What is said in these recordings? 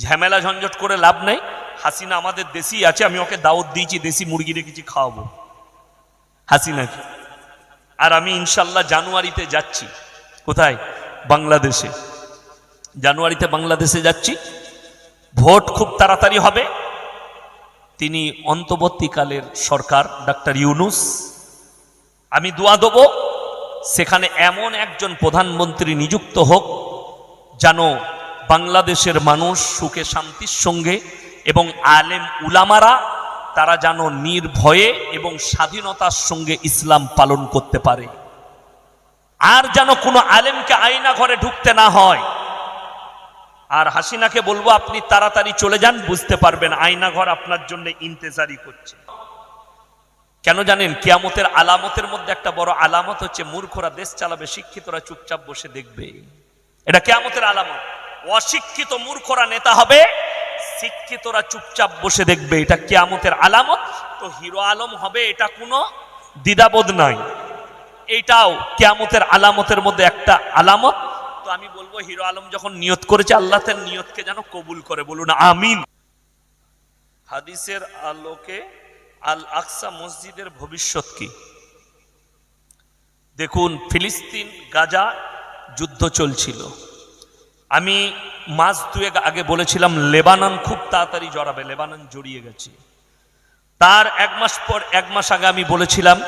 ঝামেলা ঝঞ্ঝট করে লাভ নেই। হাসিনা আমাদের দেশি আছে, আমি ওকে দাওয়াত দিয়েছি, দেশি মুরগি রেখেছি খাওয়াবো। হাসিনাকে আর আমি ইনশাল্লাহ জানুয়ারিতে যাচ্ছি। কোথায়? বাংলাদেশে। জানুয়ারিতে বাংলাদেশে যাচ্ছি। ভোট খুব তাড়াতাড়ি হবে। তিনি অন্তর্বর্তীকালের সরকার, ডাক্তার ইউনুস। আমি দোয়া দেব, সেখানে এমন একজন প্রধানমন্ত্রী নিযুক্ত হোক, যেন বাংলাদেশের মানুষ সুখে শান্তির সঙ্গে এবং আলেম উলামারা, তারা যেন নির্ভয়ে এবং স্বাধীনতার সঙ্গে ইসলাম পালন করতে পারে। আর যেন কোনো আলেমকে আয়না ঘরে ঢুকতে না হয়। আর হাসিনাকে বলব, আপনি তাড়াতাড়ি চলে যান, বুঝতে পারবেন আয়না ঘর আপনার জন্য ইন্তেজারি করছে। কেন জানেন, কিয়ামতের আলামতের মধ্যে একটা বড় আলামত হচ্ছে, মূর্খরা দেশ চালাবে, শিক্ষিতরা চুপচাপ বসে দেখবে। এটা কেয়ামতের আলামত। অশিক্ষিত মূর্খরা নেতা হবে, শিক্ষিতরা চুপচাপ বসে দেখবে, এটা কেয়ামতের আলামত। তো হিরো আলম হবে, এটা কোনো দ্বিধাবোধ নাই। এটাও কেয়ামতের আলামতের মধ্যে একটা আলামত। তো আমি বলব, হিরো আলম যখন নিয়ত করেছে, আল্লাহ তার নিয়তকে যেন কবুল করে বলুন, আমিন। হাদিসের আলোকে আল আকসা মসজিদের ভবিষ্যৎ কি? দেখুন, ফিলিস্তিন, গাজা, যুদ্ধ চলছিল। আমি মাস দুয়েক আগে বলেছিলাম, লেবানন খুব তাড়াতাড়ি জড়াবে, লেবানন জড়িয়ে গেছে। তার এক মাস পর, এক মাস আগে আমি বলেছিলাম,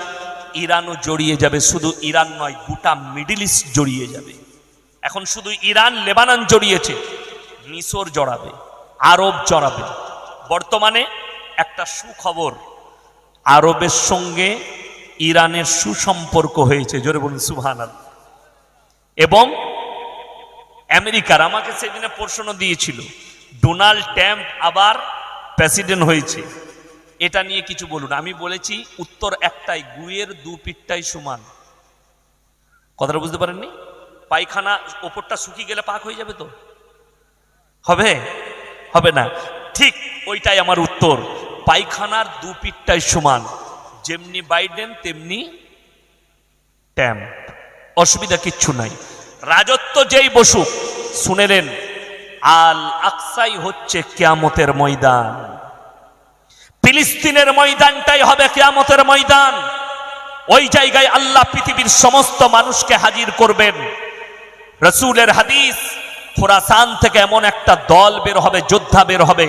ইরানও জড়িয়ে যাবে, শুধু ইরান নয়, গোটা মিডিল ইস্ট জড়িয়ে যাবে। এখন শুধু ইরান, লেবানন জড়িয়েছে, মিশর জড়াবে, আরব জড়াবে। বর্তমানে একটা সুখবর, আরবের সঙ্গে ইরানের সুসম্পর্ক হয়েছে, জোরে বলুন সুহান এবং আমেরিকার, আমাকে সেদিনে প্রশ্ন দিয়েছিল, ডোনাল্ড ট্যাম্প আবার প্রেসিডেন্ট হয়েছে? এটা নিয়ে কিছু বলুন। আমি বলেছি, উত্তর একটাই, গুয়ের দু পিঠটাই সমান। কথাটা বুঝতে পারেননি? পায়খানা ওপরটা শুকিয়ে গেলে পাক হয়ে যাবে তো? হবে? হবে না। ঠিক ওইটাই আমার উত্তর। পায়খানার দু পিঠটাই সমান। যেমনি বাইডেন, তেমনি ট্যাম্প অসুবিধা কিচ্ছু নাই। রাজত্ব যেই বসুক শুনেলেন আল আকসাই হচ্ছে কেয়ামতের ময়দান। ফিলিস্তিনের ময়দানটাই হবে কেয়ামতের ময়দান। ওই জায়গায় আল্লাহ পৃথিবীর সমস্ত মানুষকে হাজির করবেন। রসুলের হাদিস, খোরাসান থেকে এমন একটা দল বের হবে, যোদ্ধা বের হবে,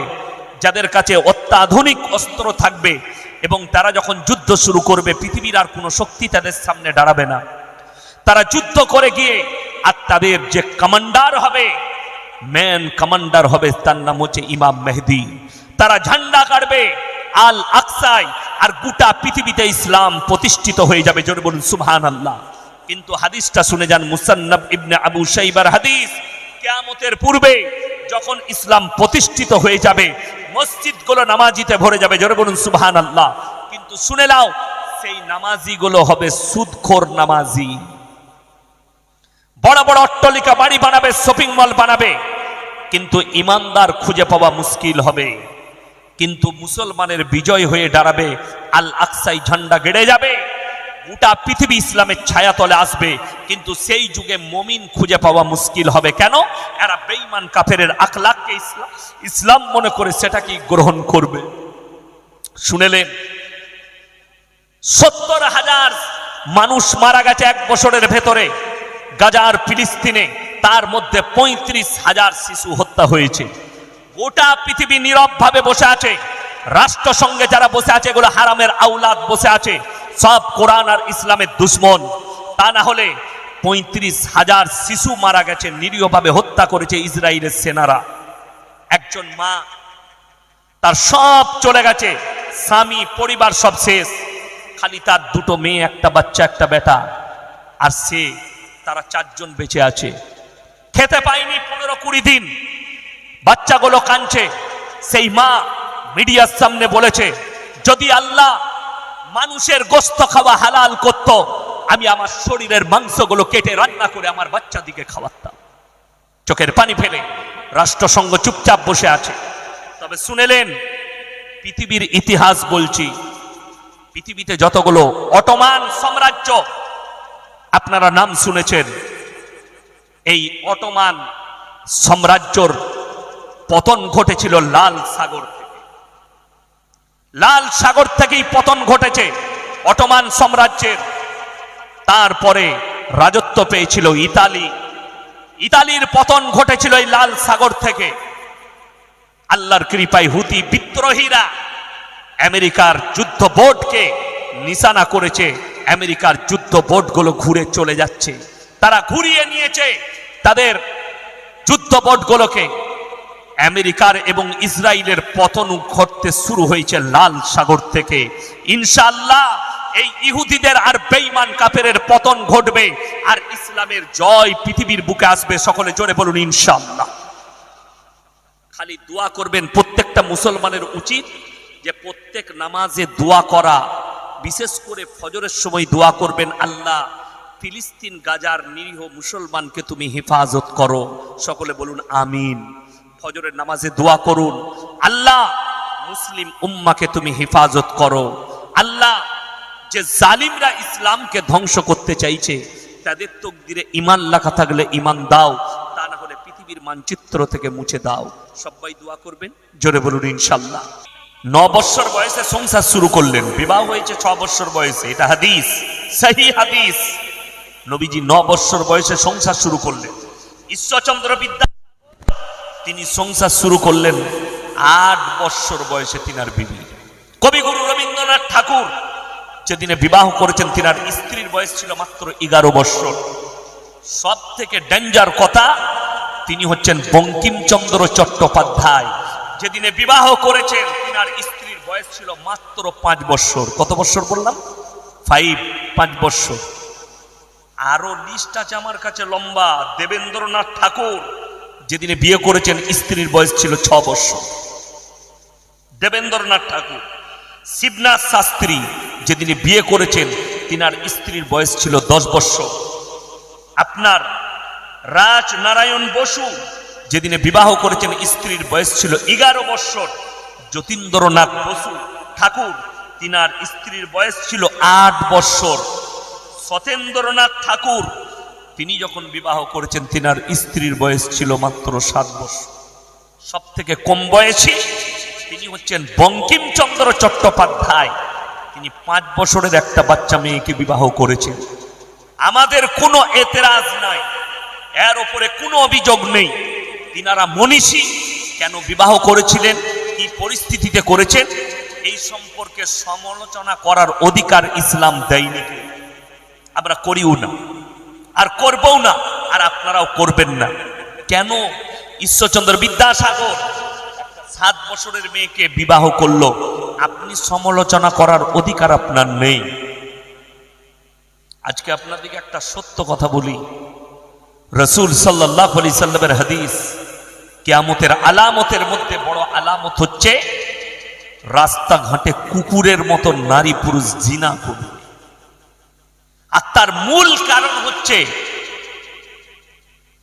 যাদের কাছে অত্যাধুনিক অস্ত্র থাকবে এবং তারা যখন যুদ্ধ শুরু করবে, পৃথিবীর আর কোনো শক্তি তাদের সামনে দাঁড়াবে না। তারা যুদ্ধ করে গিয়ে আর তাদের যে কমান্ডার হবে ম্যান কমান্ডার হবে তার নাম হচ্ছে ইমাম মেহদি। তারা ঝান্ডা কাটবে, আল আকসাই আর গোটা পৃথিবীতে ইসলাম প্রতিষ্ঠিত হয়ে যাবে, জোরে বলুন সুবহান আল্লাহ কিন্তু হাদিসটা শুনে যান মুসান্নব ইবনে আবু সাইবার হাদিস, কেয়ামতের পূর্বে যখন ইসলাম প্রতিষ্ঠিত হয়ে যাবে, মসজিদগুলো নামাজিতে ভরে যাবে, জোরে বলুন সুবহান আল্লাহ কিন্তু শুনে নাও, সেই নামাজিগুলো হবে সুদখোর নামাজি। বড় বড় অট্টলিকা বাড়ি বানাবে শপিং মল বানাবে। কিন্তু ইমানদার খুঁজে পাওয়া মুশকিল হবে। কিন্তু মুসলমানের বিজয় হয়ে দাঁড়াবে, আল আকসাই ঝান্ডা গেড়ে যাবে। গোটা পৃথিবী ইসলামের ছায়া তলে আসবে। কিন্তু সেই যুগে মমিন খুঁজে পাওয়া মুশকিল হবে কেন? এরা বেঈমান কাফের আখলাককে ইসলাম ইসলাম মনে করে সেটা কি গ্রহণ করবে। শুনেলেন সত্তর হাজার মানুষ মারা গেছে এক বছরের ভেতরে। গাজার ফিলিস্তিনে তার মধ্যে পঁয়ত্রিশ হাজার শিশু হত্যা হয়েছে। গোটা পৃথিবী নীরব ভাবে বসে আছে। রাষ্ট্রসংঘে যারা বসে আছে, এগুলো হারামের আউলাদ বসে আছে। সব কোরআন আর ইসলামের দুশ্মন। তা না হলে পঁয়ত্রিশ হাজার শিশু মারা গেছে, নিরীহভাবে হত্যা করেছে ইসরায়েলের সেনারা। একজন মা, তার সব চলে গেছে। স্বামী, পরিবার সব শেষ। খালি তার দুটো মেয়ে, একটা বাচ্চা, একটা বেটা। আর সে তারা চারজন বেঁচে আছে। খেতে পায়নি পনেরো কুড়ি দিন। বাচ্চাগুলো কাঁদছে। সেই মা মিডিয়ার সামনে বলেছে, যদি আল্লাহ মানুষের গোস্ত খাওয়া হালাল করত, আমি আমার শরীরের মাংসগুলো কেটে রান্না করে আমার বাচ্চাদিকে খাওয়াতাম। চোখের পানি ফেলে রাষ্ট্রসংঘ চুপচাপ বসে আছে। তবে শুনেলেন, পৃথিবীর ইতিহাস বলছি, পৃথিবীতে যতগুলো অটোমান সাম্রাজ্য আপনারা নাম শুনেছেন। এই অটোমান সাম্রাজ্যর পতন ঘটেছিল লাল সাগর থেকে। লাল সাগর থেকেই পতন ঘটেছে অটোমান সাম্রাজ্যের। তারপরে রাজত্ব পেয়েছিল ইতালি। ইতালির পতন ঘটেছিল এই লাল সাগর থেকে। আল্লাহর কৃপায় হুতি বিদ্রোহীরা আমেরিকার যুদ্ধ বোটকে নিশানা করেছে। আমেরিকার যুদ্ধ বোটগুলো ঘুরে চলে যাচ্ছে। তারা ঘুরিয়ে নিয়েছে তাদের যুদ্ধ বোটগুলোকে। আমেরিকার এবং ইসরায়েলের পতন ঘটতে শুরু হয়েছে লাল সাগর থেকে। ইনশাআল্লাহ এই ইহুদিদের আর বেঈমান কাফেরের পতন ঘটবে আর ইসলামের জয় পৃথিবীর বুকে আসবে। সকলে জোরে বলুন, ইনশাআল্লাহ। খালি দোয়া করবেন, প্রত্যেকটা মুসলমানের উচিত যে প্রত্যেক নামাজে দোয়া করা বিশেষ করে ফজরের সময় দোয়া করবেন, আল্লাহ, ফিলিস্তিন, গাজার নিরীহ মুসলমানকে তুমি হেফাজত করো। সকলে বলুন, আমিন। ফজরের নামাজে দোয়া করুন, আল্লাহ, মুসলিম উম্মাকে তুমি হেফাজত করো। আল্লাহ, যে জালিমরা ইসলামকে ধ্বংস করতে চাইছে, তাদের তকদিরে ইমান লেখা থাকলে ইমান দাও, তা না হলে পৃথিবীর মানচিত্র থেকে মুছে দাও। সবাই দোয়া করবেন, জোরে বলুন ইনশাল্লাহ ন বয়সে সংসার শুরু করলেন। বিবাহ হয়েছে ছ বৎসর বয়সে। এটা হাদিস। সহি হাদিস। নবীজি ন বৎসর বয়সে সংসার শুরু করলেন। ঈশ্বরচন্দ্র বিদ্যা তিনি সংসার শুরু করলেন আট বৎসর বয়সে তিনার বিবি। কবিগুরু রবীন্দ্রনাথ ঠাকুর যেদিনে বিবাহ করেছেন, তিনার স্ত্রীর বয়স ছিল মাত্র এগারো বৎসর। সব থেকে ডেঞ্জার কথা, তিনি হচ্ছেন বঙ্কিমচন্দ্র চট্টোপাধ্যায়। যেদিনে বিবাহ করেছেন তিনার স্ত্রীর বয়স ছিল মাত্র পাঁচ বৎসর কত বৎসর বললাম? ফাইভ পাঁচ বৎসর আরও লিস্ট আছে আমার কাছে লম্বা। দেবেন্দ্রনাথ ঠাকুর, যেদিনে বিয়ে করেছেন, স্ত্রীর বয়স ছিল ছ বৎসর দেবেন্দ্রনাথ ঠাকুর, শিবনাথ শাস্ত্রী, যেদিনে বিয়ে করেছেন, তিনার স্ত্রীর বয়স ছিল দশ বৎসর আপনার রাজ নারায়ণ বসু যেদিনে বিবাহ করেছেন, স্ত্রীর বয়স ছিল এগারো বৎসর। যতীন্দ্রনাথ বসু ঠাকুর, তিনার স্ত্রীর বয়স ছিল আট বৎসর। সতেন্দ্রনাথ ঠাকুর, তিনি যখন বিবাহ করেছেন, তিনার স্ত্রীর বয়স ছিল মাত্র সাত বছর সব থেকে কম বয়সী তিনি হচ্ছেন বঙ্কিমচন্দ্র চট্টোপাধ্যায়। তিনি পাঁচ বছরের একটা বাচ্চা মেয়েকে বিবাহ করেছেন। আমাদের কোনো এতেরাজ নাই, এর ওপরে কোনো অভিযোগ নেই। তিনারা মনীষী কেন বিবাহ করেছিলেন, কি পরিস্থিতিতে করেছেন, এই সম্পর্কে সমালোচনা করার অধিকার ইসলাম দেয়নি আমরা করিও না, আর করবও না, আর আপনারাও করবেন না। কেন? ঈশ্বরচন্দ্র বিদ্যাসাগর সাত বছরের মেয়েকে বিবাহ করল, আপনি সমালোচনা করার অধিকার আপনার নেই। আজকে আপনাদেরকে একটা সত্য কথা বলি। রসুল সাল্লাহ আলি সাল্লামের হাদিস কেয়ামতের আলামতের মধ্যে বড় আলামত হচ্ছে রাস্তাঘাটে কুকুরের মতো নারী পুরুষ জিনা করবে। আর তার মূল কারণ হচ্ছে,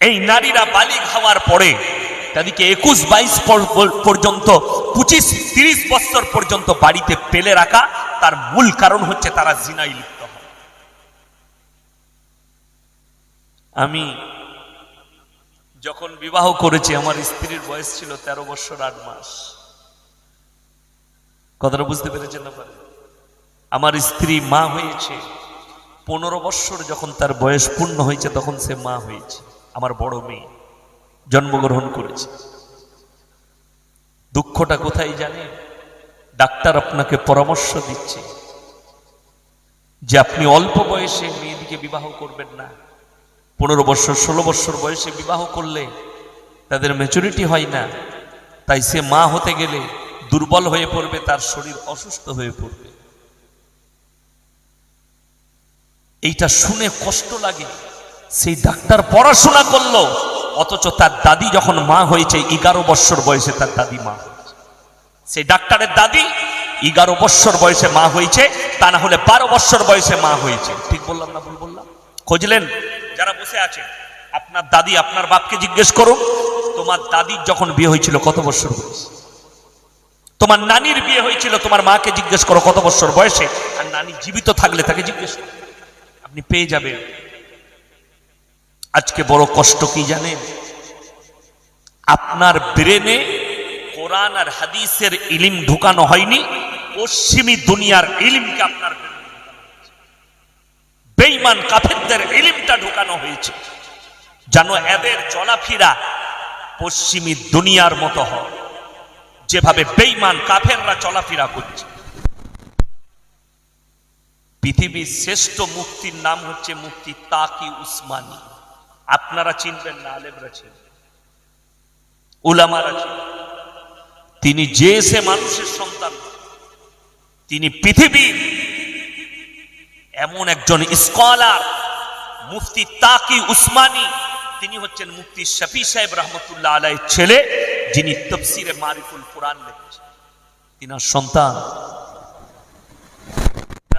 এই নারীরা বালিগ হওয়ার পরে, তাদেরকে একুশ বাইশ পর্যন্ত, পঁচিশ তিরিশ বছর পর্যন্ত বাড়িতে পেলে রাখা, তার মূল কারণ হচ্ছে তারা জিনাই লিপ্ত হয়। আমি যখন বিবাহ করেছি, আমার স্ত্রীর বয়স ছিল তেরো বছর আট মাস। কথাটা বুঝতে পেরেছেন না পারে? আমার স্ত্রী মা হয়েছে, পনেরো বৎসর যখন তার বয়স পূর্ণ হয়েছে, তখন সে মা হয়েছে, আমার বড় মেয়ে। জন্মগ্রহণ করেছে। দুঃখটা কোথায় জানে ডাক্তার আপনাকে পরামর্শ দিচ্ছে যে আপনি অল্প বয়সে মেয়েদিকে বিবাহ করবেন না। পনেরো বছর, ষোলো বছর বয়সে বিবাহ করলে তাদের ম্যাচুরিটি হয় না। তাই সে মা হতে গেলে দুর্বল হয়ে পড়বে, তার শরীর অসুস্থ হয়ে পড়বে। এইটা শুনে কষ্ট লাগে। সেই ডাক্তার পড়াশোনা করল, অথচ তার দাদি যখন মা হয়েছে, এগারো বৎসর বয়সে তার দাদি মা সেই ডাক্তারের দাদি এগারো বৎসর বয়সে মা হয়েছে, তা না হলে বারো বৎসর বয়সে মা হয়েছে। ঠিক বললাম না ভুল বললাম? খুঁজলেন? যারা বসে আছে, আপনার দাদি আপনার বাপকে জিজ্ঞেস করো তোমার দাদির যখন বিয়ে হয়েছিল কত বছর বয়স? তোমার নানির বিয়ে হয়েছিল, তোমার মাকে জিজ্ঞেস করো কত বছর বয়সে, আর নানি জীবিত থাকলে তাকে জিজ্ঞেস করো। আপনি পেয়ে যাবেন। আজকে বড় কষ্ট কি জানেন? আপনার ব্রেনে কোরআন আর হাদিসের ইলিম ঢুকানো হয়নি, পশ্চিমী দুনিয়ার ইলিমকে আপনার বেইমান কাফেরদের ইলিমটা ঢুকানো হয়েছে। যেন এদের চলাফেরা পশ্চিমী দুনিয়ার মতো হয়। যেভাবে বেইমান কাফেররা চলাফেরা করছে। পৃথিবীর শ্রেষ্ঠ মুক্তির নাম হচ্ছে মুক্তি তাকি উসমানী। আপনারা চিনবেন না, আলেমরা চিনবেন। উলামারা চিনবেন। তিনি যে সে মানুষের সন্তান। তিনি পৃথিবীর এমন একজন স্কলার মুফতি তাকি উসমানী তিনি হচ্ছেন মুফতি শফি সাহেব রহমতুল্লাহ আলাই ছেলে যিনি তফসিরে মারিফুল কোরআন লিখেছেন তিনার সন্তান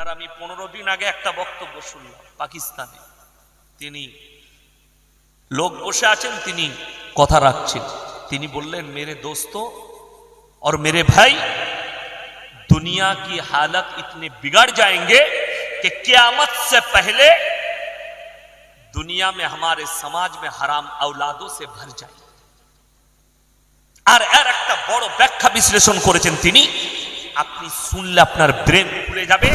আর আমি পনেরো দিন আগে একটা বক্তব্য শুনলাম পাকিস্তানে তিনি লোক বসে আছেন তিনি কথা রাখছেন তিনি বললেন মেরে দোস্ত और मेरे भाई दुनिया की हालत इतने बिगड़ जाएंगे कि क्यामत से पहले दुनिया में हमारे समाज में हराम औलादों से भर जाए আর এর একটা বড় ব্যাখ্যা বিশ্লেষণ করেছেন তিনি আপনি শুনলে আপনার ব্রেন খুলে যাবে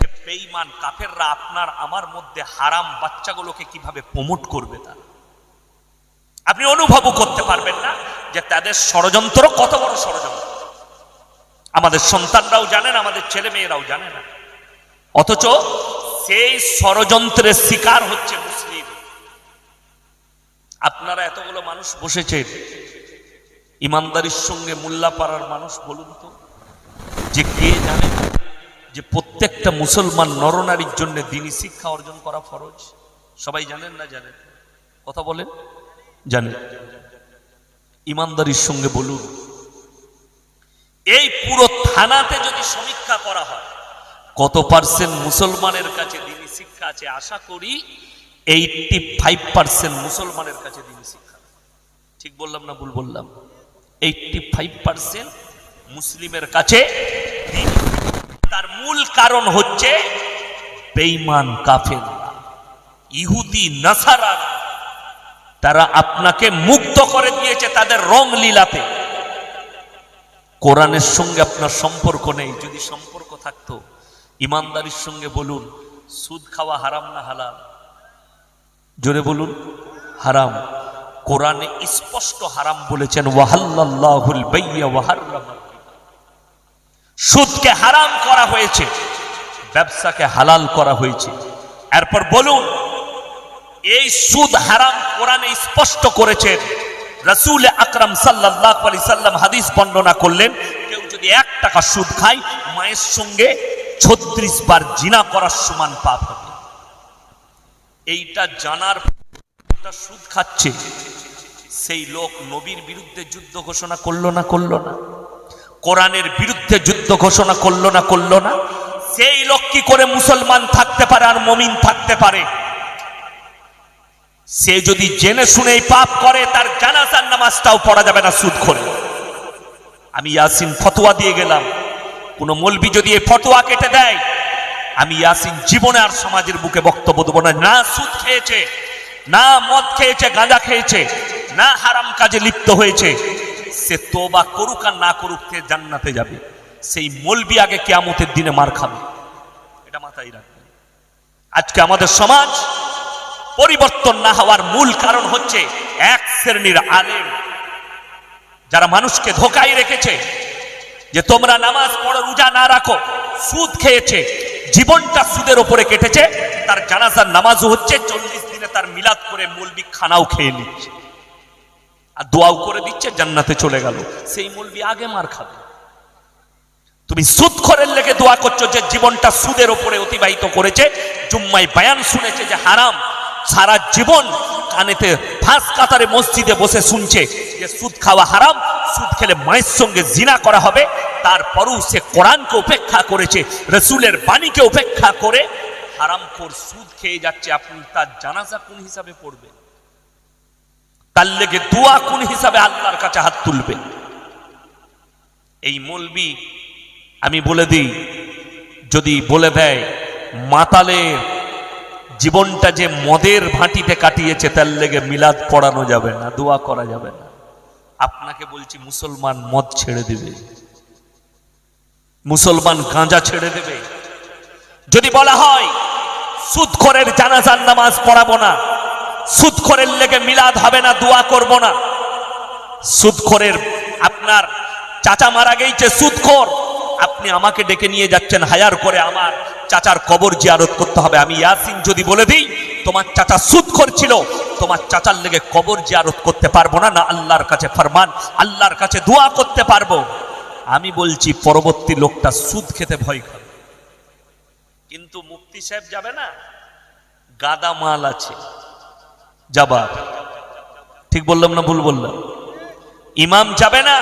যে বেঈমান কাফেররা আপনার আমার মধ্যে হারাম বাচ্চাগুলোকে কিভাবে প্রমোট করবে তারা আপনি অনুভবও করতে পারবেন না যে তাদের ষড়যন্ত্র কত বড় ষড়যন্ত্র আমাদের সন্তানরাও জানেন আমাদের ছেলে মেয়েরাও জানে না অথচ সেই ষড়যন্ত্রের শিকার হচ্ছে মুসলিম। আপনারা এতগুলো মানুষ বসেছেন। ইমানদারির সঙ্গে মোল্লাপাড়ার মানুষ বলুন তো, যে কে জানে যে প্রত্যেকটা মুসলমান নরনারীর জন্য দিনী শিক্ষা অর্জন করা ফরজ? সবাই জানেন না জানেন? কথা বলেন। জানেন। ইমানদারির সঙ্গে বলুন। এই পুরো থানাতে যদি সমীক্ষা করা হয় কত পার্সেন্ট মুসলমানের কাছে দিনী শিক্ষা আছে? আশা করি এইটটি ফাইভ পার্সেন্ট মুসলমানের কাছে দিনী শিক্ষা ঠিক বললাম না ভুল বললাম? এইটটি ফাইভ পার্সেন্ট মুসলিমের কাছে তার মূল কারণ হচ্ছে বেঈমান কাফের ইহুদি নাসারা তারা আপনাকে মুক্ত করে দিয়েছে তাদের রং লীলাতে। কোরআনের সঙ্গে আপনার সম্পর্ক নেই। যদি সম্পর্ক থাকতো ইমানদারির সঙ্গে বলুন, সুদ খাওয়া হারাম না হালাল? জোরে বলুন, হারাম। কোরআনে স্পষ্ট হারাম বলেছেন ওয়াহাল্লাহুল সুদকে হারাম করা হয়েছে, ব্যবসাকে হালাল করা হয়েছে। এরপর বলুন, এই সুদ হারাম কোরআনে স্পষ্ট করেছেন, রসুল আকরাম সাল্লাল্লাহু আলি সাল্লাম হাদিস বর্ণনা করলেন, কেউ যদি এক টাকা সুদ খায়, মায়ের সঙ্গে ছত্রিশ বার জিনা করার সমান পাপ হবে। এইটা জানার সুদ খাচ্ছে। সেই লোক নবীর বিরুদ্ধে যুদ্ধ ঘোষণা করল না করল না। কোরআনের বিরুদ্ধে যুদ্ধ ঘোষণা করল না করল না। সেই লোক কি করে মুসলমান থাকতে পারে আর মমিন থাকতে পারে? সে যদি জেনে শুনেই পাপ করে, তার জানাজার নামাজটাও পড়া যাবে না সুদ করে আমি ইয়াসিন ফতোয়া দিয়ে গেলাম। কোন মলবি যদি এই ফটোয়া কেটে দেয়, আমি ইয়াসিন জীবনে আর সমাজের বুকে বক্তব্য দেবো না। না সুদ খেয়েছে, না মদ খেয়েছে, গাঁজা খেয়েছে, না হারাম কাজে লিপ্ত হয়েছে। সে তোবা করুক আর না করুক জান্নাতে যাবে। সেই মলবি আগে কেয়ামতের দিনে মার খাবে। এটা মাথায় রাখবে। আজকে আমাদের সমাজ পরিবর্তন না হওয়ার মূল কারণ হচ্ছে এক শ্রেণির আলেম, যারা মানুষকে ধোকায় রেখেছে যে তোমরা নামাজ পড়ো, রোজা না রাখো, সুদ খেয়েছে, জীবনটা সুদের ওপরে কেটেছে, তার জানাজার নামাজও হচ্ছে, চল্লিশ দিনে তার মিলাদ করে মলবি খানাও খেয়ে নিচ্ছে। আর দোয়াও করে দিচ্ছে, জান্নাতে চলে গেল। সেই মলবি আগে মার খাবে। তুমি সুদ খরের লেগে দোয়া করছ যে জীবনটা সুদের ওপরে অতিবাহিত করেছে জুম্মাই বায়ান শুনেছে যে হারাম, সারা জীবন কানেতে ফাঁস কাতারে মসজিদে বসে শুনছে যে সুদ খাওয়া হারাম, সুদ খেলে মায়ের সঙ্গে জিনা করা হবে। তারপরও সে কোরআনকে উপেক্ষা করেছে, রসুলের বাণীকে উপেক্ষা করে হারাম খোর সুদ খেয়ে যাচ্ছে। আপনি তার জানাজা কোন হিসাবে পড়বেন? তার লেগে দোয়া কোন হিসাবে আল্লাহর কাছে হাত তুলবেন? এই মলবি, আমি বলে দিই, যদি বলে দেয়, মাতালের জীবনটা যে মদের ভাটিতে কাটিয়েছে, তার লেগে মিলাদ পড়ানো যাবে না, দোয়া করা যাবে না। আপনাকে বলছি, মুসলমান মদ ছেড়ে দেবে। মুসলমান গাঁজা ছেড়ে দেবে। যদি বলা হয়, সুদখোরের জানাজার নামাজ পড়াবো না, সুদখোরের লেগে মিলাদ হবে না, দোয়া করব না। সুদখোরের আপনার চাচা মারা গেছে সুদখোর। আপনি আমাকে ডেকে নিয়ে যাচ্ছেন হায়ার করে আমার চাচার কবর জিয়ারত করতে হবে। আমি ইয়াসিন যদি বলে দিই, তোমার চাচা সুদ করছিল তোমার চাচার লেগে কবর জিয়ারত করতে পারব না। না, আল্লাহর কাছে ফরমান, আল্লাহর কাছে দোয়া করতে পারব। আমি বলছি, পরবর্তী লোকটা সুদ খেতে ভয় করে। কিন্তু মুক্তি সাহেব যাবে না? গাদা মাল আছে। যাবা। ঠিক বললাম না ভুল বললাম? ইমাম যাবে না?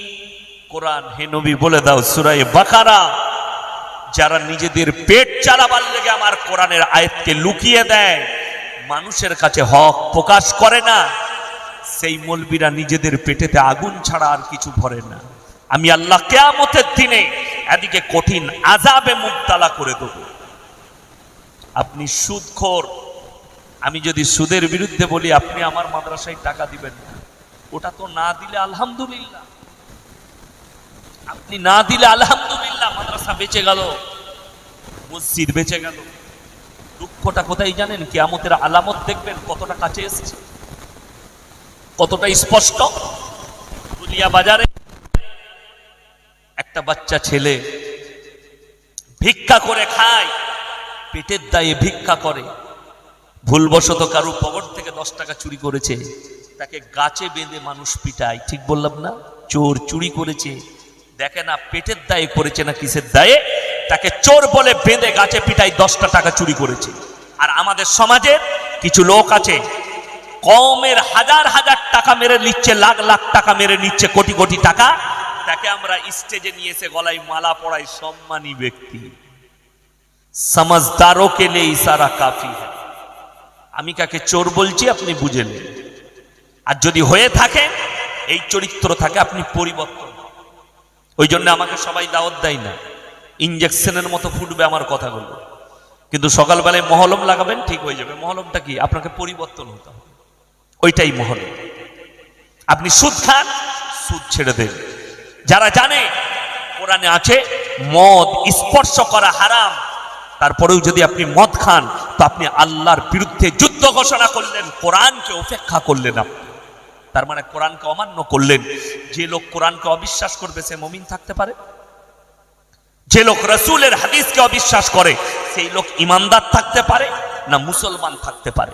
কোরআন হে নবী বলে দাও সূরা বাকারা। যারা নিজেদের পেট চালাবার লেগে আমার কোরআনের আয়াতকে লুকিয়ে দেয়, মানুষের কাছে হক প্রকাশ করে না। সেই মলবিরা নিজেদের পেটেতে আগুন ছাড়া আর কিছু ভরে না। আমি আল্লাহ কেয়ামতের দিনে এদিকে কঠিন আজাবে মুক্তালা করে দেব। আপনি সুদখোর। আমি যদি সুদের বিরুদ্ধে বলি, আপনি আমার মাদ্রাসায় টাকা দিবেন না। ওটা তো না দিলে আলহামদুলিল্লাহ। আপনি না দিলে আলহামদুলিল্লাহ মাদ্রাসা বেঁচে গেল, মসজিদ বেঁচে গেল। দুঃখটা কোথায় জানেন? কিয়ামতের আলামত দেখবেন কতটা কাছে এসছে। কতটা স্পষ্ট। দুলিয়া বাজারে একটা বাচ্চা ছেলে ভিক্ষা করে খায়, পেটের দায়ে ভিক্ষা করে। ভুলবশত কারও পকেট থেকে দশ টাকা চুরি করেছে, তাকে গাছে বেঁধে মানুষ পিটায়। ঠিক বললাম না? চোর চুরি করেছে। দেখে না, পেটের দায়ে করেছে না কিসের দায়ে? তাকে চোর বলে বেঁধে গাছে পিটাই দশটা টাকা চুরি করেছে। আর আমাদের সমাজের কিছু লোক আছে, কমের হাজার হাজার টাকা মেরে নিচ্ছে, লাখ লাখ টাকা মেরে নিচ্ছে, কোটি কোটি টাকা। তাকে আমরা স্টেজে নিয়ে এসে গলায় মালা পড়াই সম্মানী ব্যক্তি। সমাজদারও কে নেই, ইশারা কাফি হ্যাঁ। আমি কাকে চোর বলছি, আপনি বুঝে নেন আর যদি হয়ে থাকে, এই চরিত্র থাকে, আপনি পরিবর্তন ওই জন্য আমাকে সবাই দাওয়াত দেয় না। ইঞ্জেকশনের মতো ফুটবে আমার কথাগুলো। কিন্তু সকালবেলায় মহলম লাগাবেন, ঠিক হয়ে যাবে। মহলমটা কি? আপনাকে পরিবর্তন হতে হবে। ওইটাই মহলম। আপনি সুদ খান, সুদ ছেড়ে দেন। যারা জানে, কোরআনে আছে, মদ স্পর্শ করা হারাম। তারপরেও যদি আপনি মদ খান, তো আপনি আল্লাহর বিরুদ্ধে যুদ্ধ ঘোষণা করলেন, কোরআনকে উপেক্ষা করলেন আপনি। তার মানে কোরআনকে অমান্য করলেন। যে লোক কোরআনকে অবিশ্বাস করবে, সে মমিন থাকতে পারে? যে লোক রসুলের হাদিসকে অবিশ্বাস করে, সেই লোক ইমানদার থাকতে পারে না মুসলমান থাকতে পারে?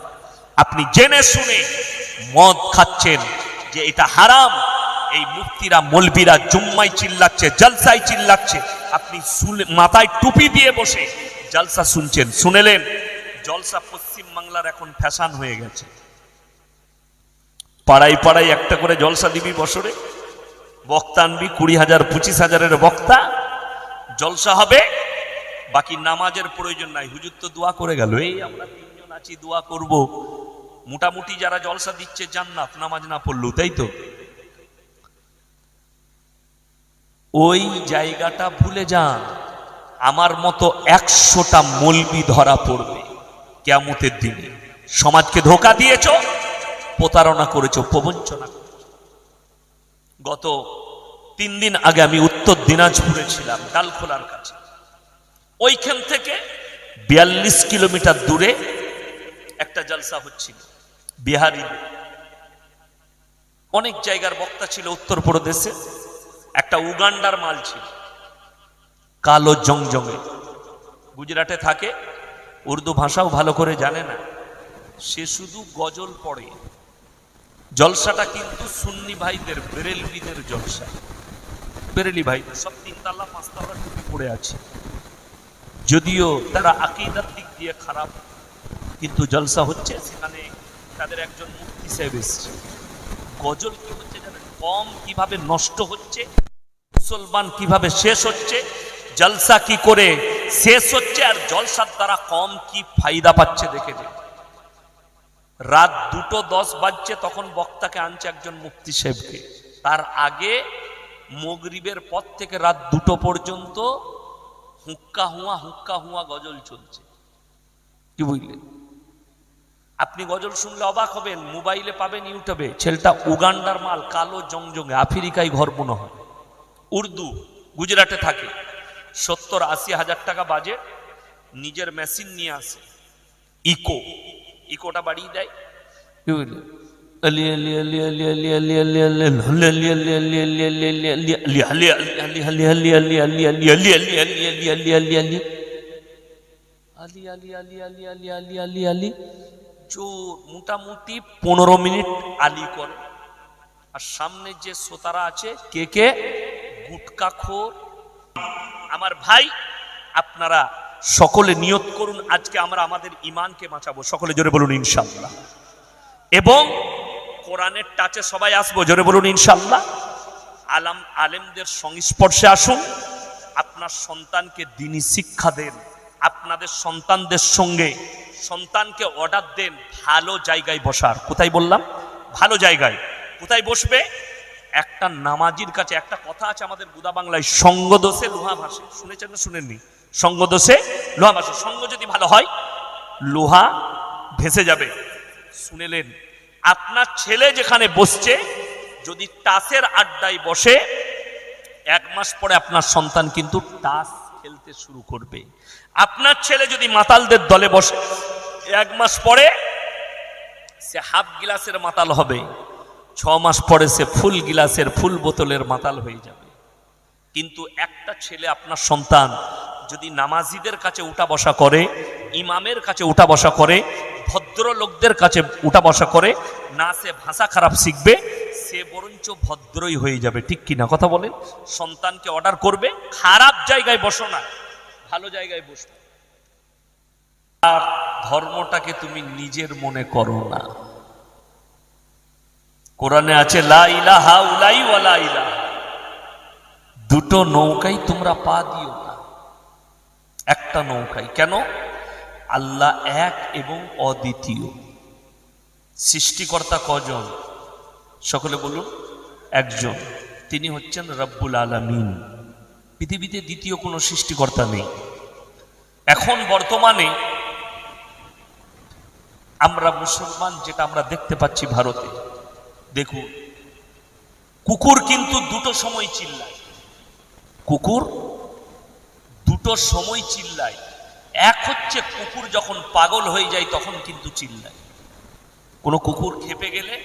আপনি জেনে শুনে মদ খাচ্ছেন যে এটা হারাম, এই মুক্তিরা মলবিরা জুম্মাই চিল্লাচ্ছে জলসাই চিল্লাচ্ছে, আপনি মাথায় টুপি দিয়ে বসে জলসা শুনছেন, শুনেলেন? জলসা পশ্চিম বাংলার এখন ফ্যাশন হয়ে গেছে। পাড়ায় পাড়ায় একটা করে জলসা দিবি বছরে। বক্তা আনবি কুড়ি হাজার, পঁচিশ হাজারের বক্তা। জলসা হবে, বাকি নামাজের প্রয়োজন নাই। হুজুর তো দোয়া করে গেল, এই আমরা তিনজন আছি, দোয়া করব। মোটামুটি যারা জলসা দিচ্ছে জান্নাত, নামাজ না পড়ল তাই তো? ওই জায়গাটা ভুলে যান, আমার মতো একশোটা মলবি ধরা পড়বে। কেমতের দিনে। সমাজকে ধোকা দিয়েছ? প্রতারণা করেছ, প্রবঞ্চনা গত তিন দিন আগে আমি উত্তর দিনাজপুরে ছিলাম, ডালখোলার কাছে। ওইখান থেকে বিয়াল্লিশ কিলোমিটার দূরে একটা জলসা হচ্ছিল, বিহারি। অনেক জায়গার বক্তা ছিল উত্তরপ্রদেশে একটা উগান্ডার মাল ছিল, কালো জংজঙে গুজরাটে থাকে, উর্দু ভাষাও ভালো করে জানে না, সে শুধু গজল পড়ে। জলসাটা কিন্তু সুন্নি ভাইদের বেরেলবিদের জলসা। বেরেলি ভাই, সব তিনতলা, পাঁচতলা টুপি পড়ে আছে। যদিও তারা আকিদার দিক দিয়ে খারাপ, কিন্তু জলসা হচ্ছে সেখানে তাদের একজন মুক্তি সাহেব এসছে। গজল কি হচ্ছে জানেন? কম কীভাবে নষ্ট হচ্ছে? মুসলমান কীভাবে শেষ হচ্ছে? জলসা কি করে শেষ হচ্ছে? আর জলসার দ্বারা কম কি ফায়দা পাচ্ছে দেখে যে রাত দুটো দশ বাজছে, তখন বক্তাকে আনছে একজন মুফতি সাহেবকে। তার আগে মগরিবের পর থেকে রাত দুটো পর্যন্ত হুক্কা হুয়া হুক্কা হুয়া গজল চলছে। কি বুঝলেন? আপনি গজল শুনলে অবাক হবেন, মোবাইলে পাবেন ইউটিউবে, ছেলেটা উগান্ডার মাল, কালো জংজঙ্গে আফ্রিকায় ঘর মনে হয়। উর্দু, গুজরাটে থাকে। সত্তর আশি হাজার টাকা বাজেট, নিজের মেশিন নিয়ে আসে। ইকো ইকোটা বাড়িয়ে দেয় কি বুঝলে পনেরো মিনিট আলি করে আর সামনে যে শ্রোতারা আছে কে কে গুটকা খোর আমার ভাই আপনারা সকলে নিয়ত করুন, আজকে আমরা আমাদের ইমানকে বাঁচাবো। সকলে জোরে বলুন ইনশাল্লাহ এবং কোরআনের টাচে সবাই আসব, জোরে বলুন ইনশাল্লাহ আলাম আলেমদের সংস্পর্শে আসুন। আপনার সন্তানকে দিনী শিক্ষা দেন। আপনাদের সন্তানদের সঙ্গে সন্তানকে অর্ডার দেন, ভালো জায়গায় বসার। কোথায় বললাম? ভালো জায়গায়। কোথায় বসবে? একটা নামাজির কাছে। একটা কথা আছে আমাদের বুদা বাংলায় সঙ্গ দোষে লোহা ভাসে। শুনেছেন না শুনেননি? সঙ্গ দোষে, লোহা ভাসে সঙ্গ যদি ভালো হয়, লোহা ভেসে যাবে। শুনেলেন, আপনার ছেলে যেখানে বসছে, যদি টাসের আড্ডায় বসে, এক মাস পরে আপনার সন্তান কিন্তু টাস খেলতে শুরু করবে। আপনার ছেলে যদি মাতালদের দলে বসে, এক মাস পরে সে হাফ গিলাসের মাতাল হবে। ছ মাস পরে সে ফুল গিলাসের, ফুল বোতলের মাতাল হয়ে যাবে। কিন্তু একটা ছেলে আপনার সন্তান যদি নামাজিদের কাছে উঠা বসা করে, ইমামের কাছে উঠা বসা করে ভদ্র লোকদের কাছে উঠা বসা করে, না সে ভাষা খারাপ শিখবে, সে বরঞ্চ ভদ্রই হয়ে যাবে। ঠিক কি না কথা বলেন? সন্তানকে অর্ডার করবে, খারাপ জায়গায় বসো না, ভালো জায়গায় বসো আর ধর্মটাকে তুমি নিজের মনে করো না। কোরআনে আছে, লা ইলাহা উলাই ওয়ালা ইলাহা দুটো নৌকাই তোমরা পা দিও না। একটা নৌকাই। কেন? আল্লাহ এক এবং অদ্বিতীয়। সৃষ্টিকর্তা কজন? সকলে বলুন, একজন। তিনি হচ্ছেন রব্বুল আলামিন। পৃথিবীতে দ্বিতীয় কোনো সৃষ্টিকর্তা নেই। এখন বর্তমানে আমরা মুসলমান, যেটা আমরা দেখতে পাচ্ছি ভারতে। দেখুন, কুকুর কিন্তু দুটো সময় চিল্লায়। কুকুর দুটো সময় চিল্লায়। এক হচ্ছে কুকুর যখন পাগল হয়ে যায়, তখন কিন্তু চিল্লায়। কোনো কুকুর খেপে গেলে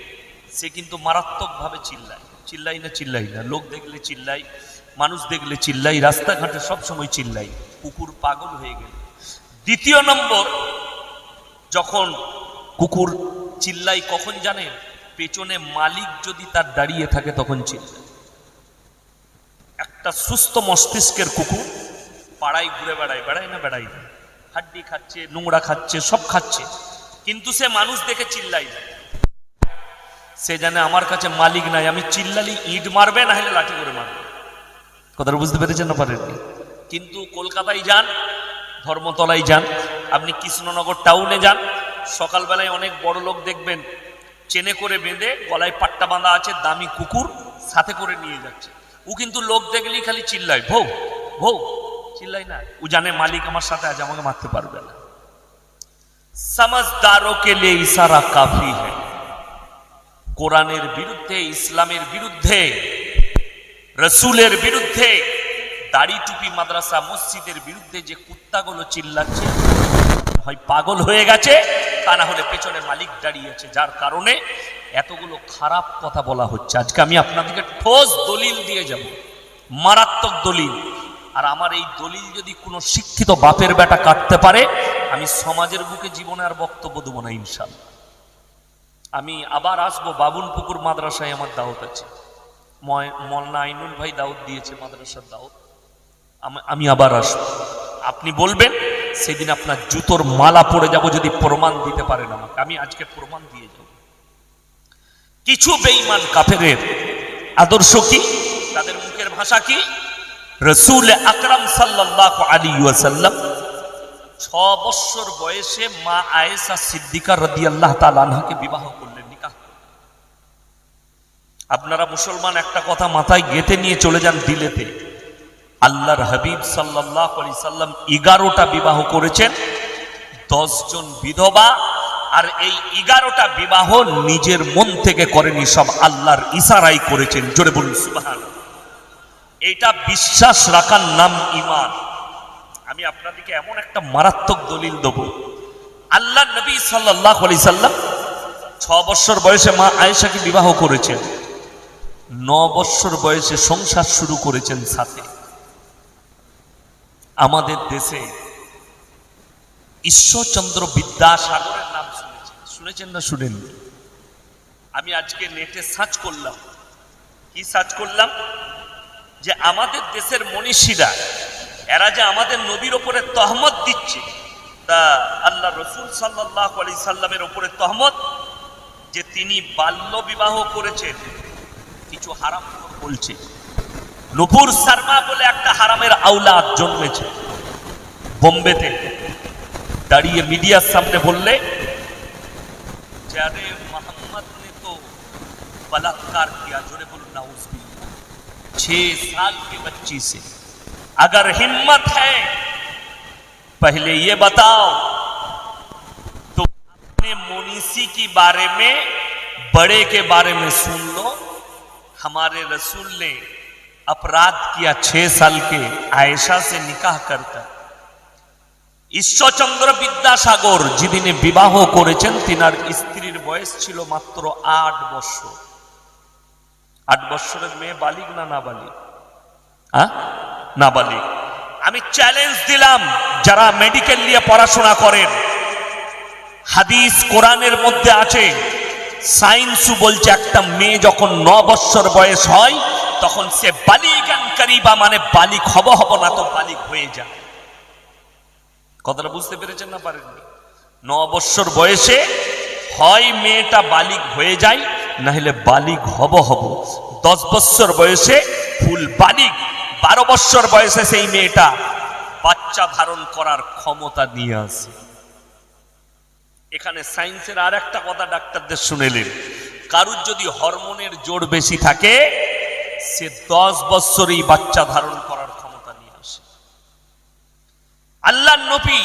সে কিন্তু মারাত্মকভাবে চিল্লায়। চিল্লাই না চিল্লাই না, লোক দেখলে চিল্লাই, মানুষ দেখলে চিল্লাই, রাস্তাঘাটে সব সময় চিল্লাই, কুকুর পাগল হয়ে গেলে। দ্বিতীয় নম্বর, যখন কুকুর চিল্লাই, কখন জানে পেছনে মালিক যদি তার দাঁড়িয়ে থাকে, তখন চিল্লায়। একটা সুস্থ মস্তিষ্কের কুকুর পাড়ায় ঘুরে বেড়ায় বেড়ায় না বেড়ায়? না হাড্ডি খাচ্ছে, নোংরা খাচ্ছে, সব খাচ্ছে। কিন্তু সে মানুষ দেখে চিল্লাই সে জানে আমার কাছে মালিক নাই, আমি চিল্লালি ইট মারবে না হলে লাঠি করে মারবে। কথাটা বুঝতে পেরেছেন না পারেননি? কিন্তু কলকাতায় যান, ধর্মতলায় যান, আপনি কৃষ্ণনগর টাউনে যান, সকালবেলায় অনেক বড় লোক দেখবেন, চেনে করে বেঁধে গলায় পাট্টা বাঁধা আছে, দামি কুকুর সাথে করে নিয়ে যাচ্ছে। ও কিন্তু লোক দেখলেই খালি চিল্লায় ভৌ ভৌ চিল্লাই না। ও জানে মালিক আমার সাথে আজ আমাকে মারতে পারবে না। সমাজদারকে কে লিয়ে ইশারা কাফি হ্যাঁ কোরআনের বিরুদ্ধে, ইসলামের বিরুদ্ধে, রসুলের বিরুদ্ধে, দাড়ি টুপি মাদ্রাসা, মসজিদের বিরুদ্ধে যে কুত্তাগুলো চিল্লাচ্ছে, হয় পাগল হয়ে গেছে তা না হলে পেছনে মালিক দাঁড়িয়েছে, যার কারণে এতগুলো খারাপ কথা বলা হচ্ছে। আজকে আমি আপনাদেরকে ঠোস দলিল দিয়ে যাব, মারাত্মক দলিল। আর আমার এই দলিল যদি কোনো শিক্ষিত বাপের বেটা কাটতে পারে, আমি সমাজের বুকে জীবনে আর বক্তব্য দেবো না ইনশাল্লাহ আমি আবার আসব বাবুন পুকুর মাদ্রাসায় আমার দাওয়াত আছে। মলনা আইনুল ভাই দাওয়াত দিয়েছে মাদ্রাসার দাওয়াত। আমি আবার আসব। আপনি বলবেন সেদিন আপনার জুতোর মালা পরে যাব যদি প্রমাণ দিতে পারেন আমাকে। আমি আজকে প্রমাণ দিয়ে যাব। কিছু বেঈমান কাফেরের আদর্শ কি? তাদের মুখের ভাষা কি? রসুল আকরাম সাল্লাহ আলী ওয়াসাল্লাম ছ বৎসর বয়সে মা আয়েশা সিদ্দিকা রদি আল্লাহ তালানহাকে বিবাহ করলেন, নিকাহ। আপনারা মুসলমান একটা কথা মাথায় গেঁথে নিয়ে চলে যান দিলেতে। আল্লাহর হাবিব সাল্লাহ আলি সাল্লাম এগারোটা বিবাহ করেছেন জন বিধবা, আর এই এগারোটা বিবাহ নিজের মন থেকে করেনি, সব আল্লাহর ইশারাই করেছেন। জোরে বলুন সুবাহান এটা বিশ্বাস রাখার নাম ইমান আমি আপনাদেরকে এমন একটা মারাত্মক দলিল দেব। আল্লাহ নবী সাল্লাহ আলি সাল্লাম ছ বছর বয়সে মা আয়েশাকে বিবাহ করেছেন, ন বৎসর বয়সে সংসার শুরু করেছেন সাথে। আমাদের দেশে ঈশ্বরচন্দ্র বিদ্যাসাগরের নাম শুনেছেন। শুনেছেন না শুনেন আমি আজকে নেটে সার্চ করলাম। কি সার্চ করলাম? যে আমাদের দেশের মনীষীরা, এরা যে আমাদের নবীর ওপরে তহমত দিচ্ছে, তা আল্লাহ রসুল সাল্লাহ আলি সাল্লামের ওপরে তহমত, যে তিনি বাল্য বিবাহ করেছেন, কিছু হারাম বলছে। নুপুর শর্মা বলে একটা হারামের আউলাদ জন্মেছে বোম্বেতে দাঁড়িয়ে মিডিয়ার সামনে বললে যে আরে মোহাম্মদ ने तो बलात्कार किया जोरे बोलो नाउज छह साल की बच्ची से अगर हिम्मत है पहले ये बताओ तो अपने मोनीसी की बारे में बड़े के बारे में सुन लो हमारे रसूल ने अपराध किया छह साल के आयशा से निकाह करकर ঈশ্বরচন্দ্র বিদ্যাসাগর যেদিনে বিবাহ করেছেন তিনার স্ত্রীর বয়স ছিল মাত্র আট বছর আট বছরের মেয়ে বালিক না না বালিক হ্যাঁ না বালিক আমি চ্যালেঞ্জ দিলাম যারা মেডিকেল নিয়ে পড়াশোনা করেন হাদিস কোরআনের মধ্যে আছে সায়েন্সও বলছে একটা মেয়ে যখন ন বৎসর বয়স হয় তখন সে বালিগান করিবা মানে বালিক হব হব না তো বালিক হয়ে যায়। কথাটা বুঝতে পেরেছেন না পারেননি? ন বৎসর বয়সে হয় মেয়েটা বালিক হয়ে যায় না হলে বালিক হব হব। দশ বৎসর বয়সে ফুল বালিক, বারো বৎসর বয়সে সেই মেয়েটা বাচ্চা ধারণ করার ক্ষমতা নিয়ে আসে। এখানে সায়েন্সের আর একটা কথা ডাক্তারদের শুনেলেন, কারুর যদি হরমোনের জোর বেশি থাকে সে দশ বৎসরই বাচ্চা ধারণ করার ক্ষমতা নিয়ে আসে। আল্লাহ নবী